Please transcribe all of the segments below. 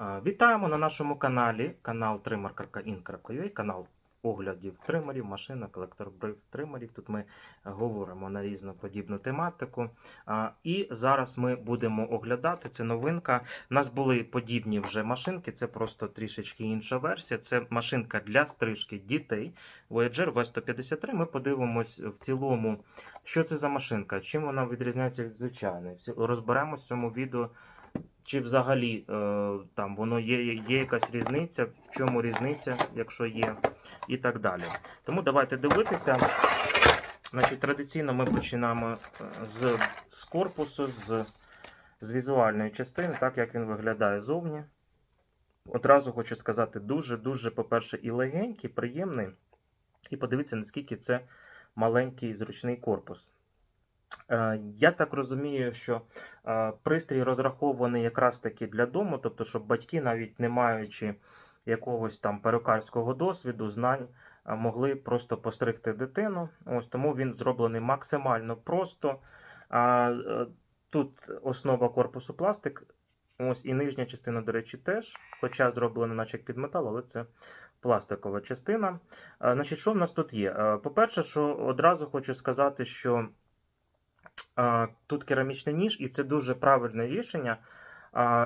Вітаємо на нашому каналі, канал Trimmer.in.ua, канал оглядів тримерів, машинок, електробрив тримерів. Тут ми говоримо на різну подібну тематику. І зараз ми будемо оглядати. Це новинка. У нас були подібні вже машинки, це просто трішечки інша версія. Це машинка для стрижки дітей. Voyager V153. Ми подивимось в цілому, що це за машинка, чим вона відрізняється від звичайної. Розберемось в цьому відео. Чи взагалі е, там воно є, є якась різниця, в чому різниця, якщо є, і так далі. Тому давайте дивитися. Значить, традиційно ми починаємо е, з, з корпусу, з, з візуальної частини, так як він виглядає зовні. Одразу хочу сказати, дуже-дуже, по-перше, і легенький, приємний. І подивіться, наскільки це маленький зручний корпус. Е, Я так розумію, що е, пристрій розрахований якраз таки для дому, тобто, щоб батьки, навіть не маючи якогось там перукарського досвіду, знань, е, могли просто постригти дитину. Ось тому він зроблений максимально просто. Тут основа корпусу пластик. Ось і нижня частина, до речі, теж, хоча зроблена наче як під метал, але це пластикова частина. Значить, що в нас тут є? По-перше, що одразу хочу сказати, що Тут керамічний ніж, і це дуже правильне рішення.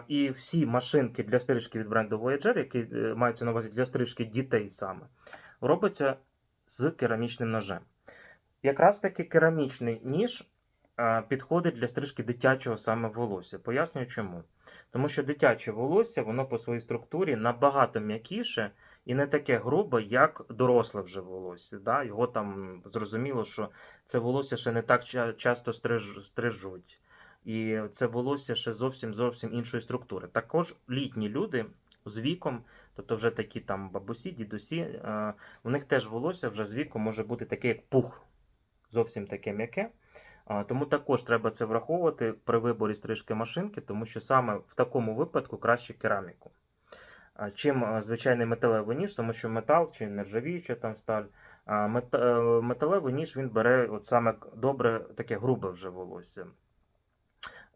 І всі машинки для стрижки від бренду Voyager, які е, маються на увазі для стрижки дітей саме, робляться з керамічним ножем. Якраз таки керамічний ніж підходить для стрижки дитячого саме волосся. Пояснюю чому. Тому що дитяче волосся, воно по своїй структурі набагато м'якіше і не таке грубе, як доросле вже волосся. Да? Його там зрозуміло, що це волосся ще не так часто стриж, стрижуть. І це волосся ще зовсім зовсім іншої структури. Також літні люди з віком, тобто вже такі там бабусі, дідусі, е, у них теж волосся вже з віком може бути таке, як пух, зовсім таке м'яке. Тому також треба це враховувати при виборі стрижки машинки, тому що саме в такому випадку краще кераміку. Чим звичайний металевий ніж, тому що метал чи нержавіюча там сталь, а е, металевий ніж він бере от саме добре таке грубе вже волосся.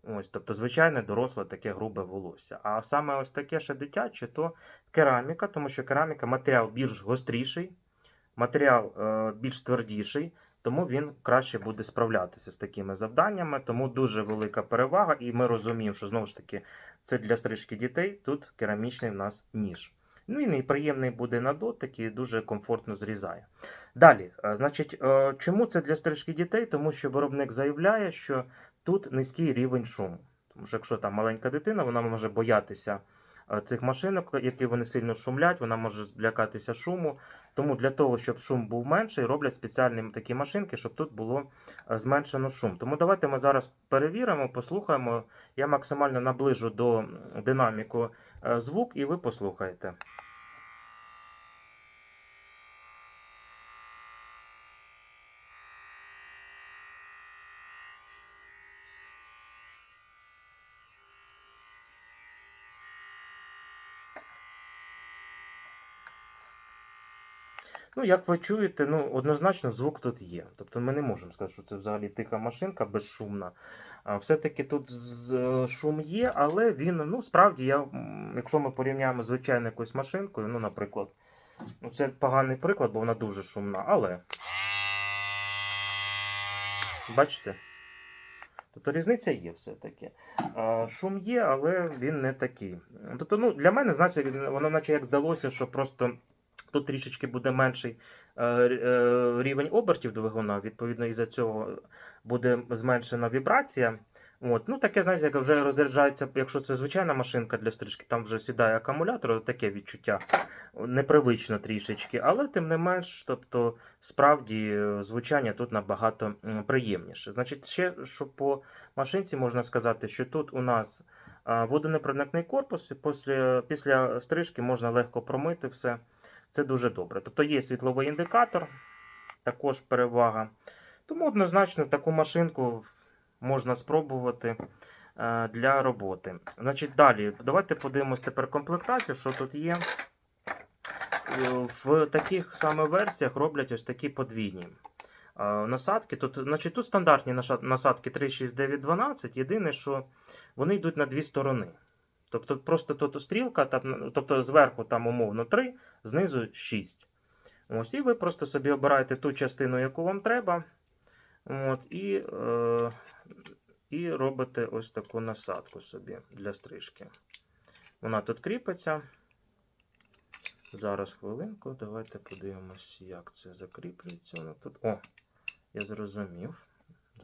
Ось, тобто, звичайне доросле таке грубе волосся. А саме ось таке ще дитяче, то кераміка, тому що кераміка матеріал більш гостріший, матеріал е, більш твердіший, тому він краще буде справлятися з такими завданнями. Тому дуже велика перевага, і ми розуміємо, що знову ж таки це для стрижки дітей. Тут керамічний в нас ніж. Ну він і приємний буде на дотик і дуже комфортно зрізає. Далі, е, значить, е, чому це для стрижки дітей? Тому що виробник заявляє, що тут низький рівень шуму. Тому що якщо там маленька дитина, вона може боятися цих машинок, які вони сильно шумлять, вона може злякатися шуму. Тому для того, щоб шум був менший, роблять спеціальні такі машинки, щоб тут було е, зменшено шум. Тому давайте ми зараз перевіримо, послухаємо. Я максимально наближу до динаміку е, звук, і ви послухаєте. Ну, як ви чуєте, ну, однозначно звук тут є. Тобто ми не можемо сказати, що це взагалі тиха машинка безшумна. Все-таки тут шум є, але він, ну, справді, я, якщо ми порівняємо з звичайною якоюсь машинкою, ну, наприклад, ну, це поганий приклад, бо вона дуже шумна, але. Бачите? Тобто різниця є все-таки. Шум є, але він не такий. Тобто, ну, для мене, значить, воно наче як здалося, що просто тут трішечки буде менший е, е, рівень обертів двигуна, відповідно, із-за цього буде зменшена вібрація. От. Ну, таке, знаєте, як вже розряджається, якщо це звичайна машинка для стрижки, там вже сідає акумулятор, таке відчуття непривично трішечки, але тим не менш, тобто, справді звучання тут набагато приємніше. Значить, ще що по машинці можна сказати, що тут у нас водонепроникний корпус, і після, після стрижки можна легко промити все. Це дуже добре. Тобто є світловий індикатор, також перевага. Тому однозначно таку машинку можна спробувати е, для роботи. Значить, далі, давайте подивимось тепер комплектацію, що тут є. В таких саме версіях роблять ось такі подвійні е, насадки. Тут, значить, тут стандартні насадки 3, 6, 9, 12. Єдине, що вони йдуть на дві сторони. Тобто просто тут стрілка, там, тобто зверху там умовно 3, знизу 6. Ось, і ви просто собі обираєте ту частину, яку вам треба. От, і, е, і робите ось таку насадку собі для стрижки. Вона тут кріпиться. Зараз хвилинку, давайте подивимось, як це закріплюється. Тут. О, я зрозумів.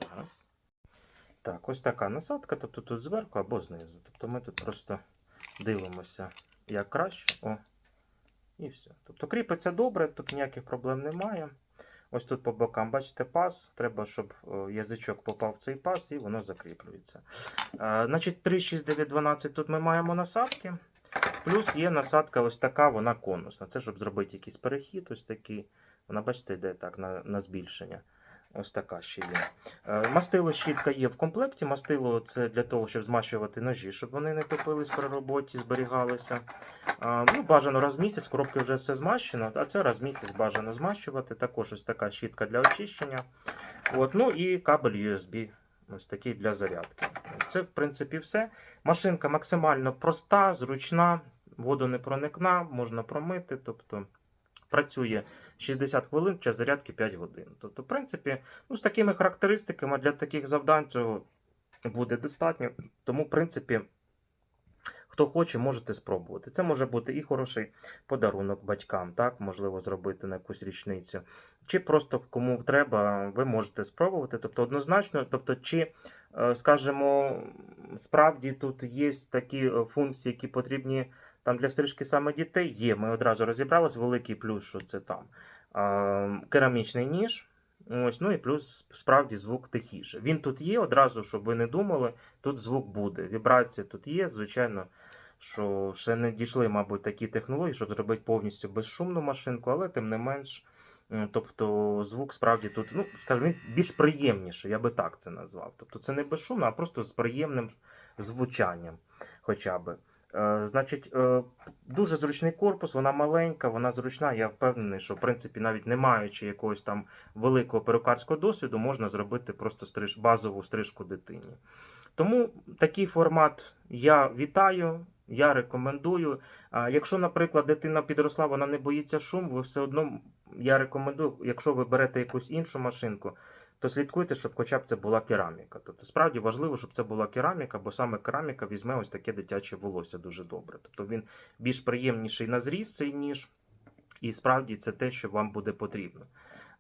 Зараз. Так, ось така насадка, тобто тут зверху або знизу. Тобто ми тут просто дивимося, як краще. О, і все. Тобто кріпиться добре, тут ніяких проблем немає. Ось тут по бокам, бачите, паз. Треба, щоб язичок попав в цей паз і воно закріплюється. Е, значить, 3, 6, 9, 12 тут ми маємо насадки. Плюс є насадка ось така, вона конусна. Це щоб зробити якийсь перехід, ось такий. Вона, бачите, йде так на, на збільшення. Ось така ще є. Е, Мастило щітка є в комплекті. Мастило це для того, щоб змащувати ножі, щоб вони не топились при роботі, зберігалися. Ну, бажано раз в місяць, коробки вже все змащено, а це раз в місяць бажано змащувати. Також ось така щітка для очищення. От, ну і кабель USB. Ось такий для зарядки. Це, в принципі, все. Машинка максимально проста, зручна, водонепроникна, можна промити. Тобто працює 60 хвилин, час зарядки 5 годин. Тобто, в принципі, ну, з такими характеристиками для таких завдань цього буде достатньо. Тому, в принципі, хто хоче, можете спробувати. Це може бути і хороший подарунок батькам, так, можливо, зробити на якусь річницю. Чи просто кому треба, ви можете спробувати. Тобто, однозначно, тобто, чи, е, скажімо, справді тут є такі е, функції, які потрібні там для стрижки саме дітей, є. Ми одразу розібралися. Великий плюс, що це там керамічний ніж. Ось, ну і плюс справді звук тихіше. Він тут є, одразу, щоб ви не думали, тут звук буде. Вібрація тут є, звичайно, що ще не дійшли, мабуть, такі технології, щоб зробити повністю безшумну машинку, але тим не менш. Тобто звук справді тут, ну, скажімо, він більш приємніший, я би так це назвав. Тобто це не безшумно, а просто з приємним звучанням хоча би. Е, Значить, е, дуже зручний корпус, вона маленька, вона зручна. Я впевнений, що в принципі, навіть не маючи якогось там великого перукарського досвіду, можна зробити просто стриж, базову стрижку дитині. Тому такий формат я вітаю. Я рекомендую. Якщо, наприклад, дитина підросла, вона не боїться шуму, ви все одно я рекомендую, якщо ви берете якусь іншу машинку, то слідкуйте, щоб хоча б це була кераміка. Тобто, справді важливо, щоб це була кераміка, бо саме кераміка візьме ось таке дитяче волосся дуже добре. Тобто він більш приємніший на зріз цей ніж, і справді це те, що вам буде потрібно.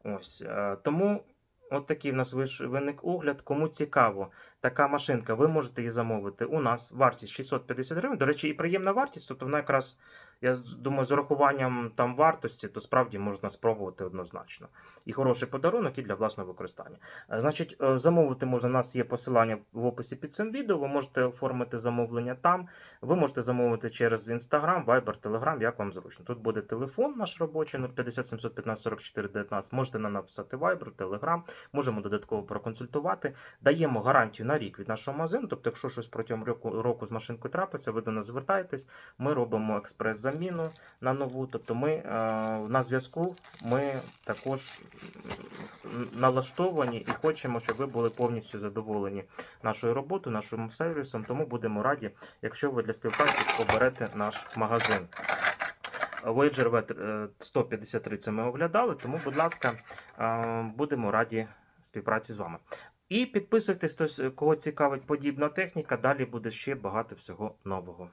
Ось е, тому. От такий в нас виник огляд. Кому цікаво, така машинка, ви можете її замовити. У нас вартість 650 гривень. До речі, і приємна вартість, тобто вона якраз, я думаю, з урахуванням там вартості, то справді можна спробувати однозначно. І хороший подарунок, і для власного використання. Е, Значить, е, замовити можна. У нас є посилання в описі під цим відео. Ви можете оформити замовлення там. Ви можете замовити через Instagram, Viber, Telegram, як вам зручно. Тут буде телефон наш робочий 050 715 44 19. Можете нам написати Viber, Telegram, можемо додатково проконсультувати. Даємо гарантію на рік від нашого магазину. Тобто, якщо щось протягом року, з машинкою трапиться, ви до нас звертаєтесь. Ми робимо експрес-заміну на нову. Тобто, ми е, на зв'язку, ми також налаштовані і хочемо, щоб ви були повністю задоволені нашою роботою, нашим сервісом. Тому будемо раді, якщо ви для співпраці оберете наш магазин. Voyager V 153 це ми оглядали, тому, будь ласка, е, будемо раді співпраці з вами. І підписуйтесь, кого цікавить подібна техніка. Далі буде ще багато всього нового.